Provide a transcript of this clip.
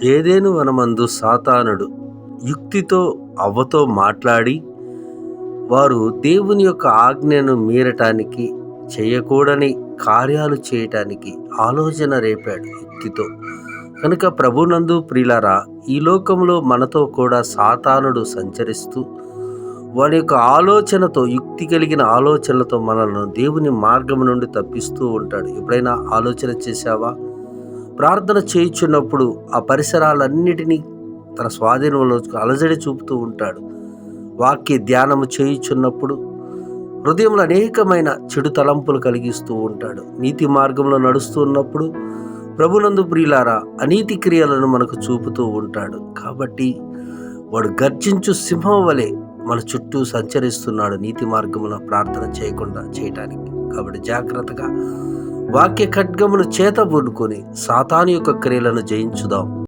ఏదేను వనమందు సాతానుడు యుక్తితో అవ్వతో మాట్లాడి వారు దేవుని యొక్క ఆజ్ఞను మీరటానికి చేయకూడని కార్యాలు చేయటానికి ఆలోచన రేపాడు యుక్తితో. కనుక ప్రభునందు ప్రిలారా ఈ లోకంలో మనతో కూడా సాతానుడు సంచరిస్తూ వాడి యొక్క ఆలోచనతో యుక్తి కలిగిన ఆలోచనలతో మనల్ని దేవుని మార్గం నుండి తప్పిస్తూ ఉంటాడు. ఎప్పుడైనా ఆలోచన చేశావా? ప్రార్థన చేయించున్నప్పుడు ఆ పరిసరాలన్నిటినీ తన స్వాధీనంలో అలజడి చూపుతూ ఉంటాడు. వాక్య ధ్యానము చేయుచున్నప్పుడు హృదయంలో అనేకమైన చెడు తలంపులు కలిగిస్తూ ఉంటాడు. నీతి మార్గంలో నడుస్తూ ఉన్నప్పుడు ప్రభునందు ప్రియులారా అనీతి క్రియలను మనకు చూపుతూ ఉంటాడు. కాబట్టి వాడు గర్జించు సింహం వలె మన చుట్టూ సంచరిస్తున్నాడు నీతి మార్గంలో ప్రార్థన చేయకుండా చేయటానికి. కాబట్టి జాగ్రత్తగా వాక్య ఖడ్గమును చేత సాతాను యొక్క క్రియలను జయించుదాం.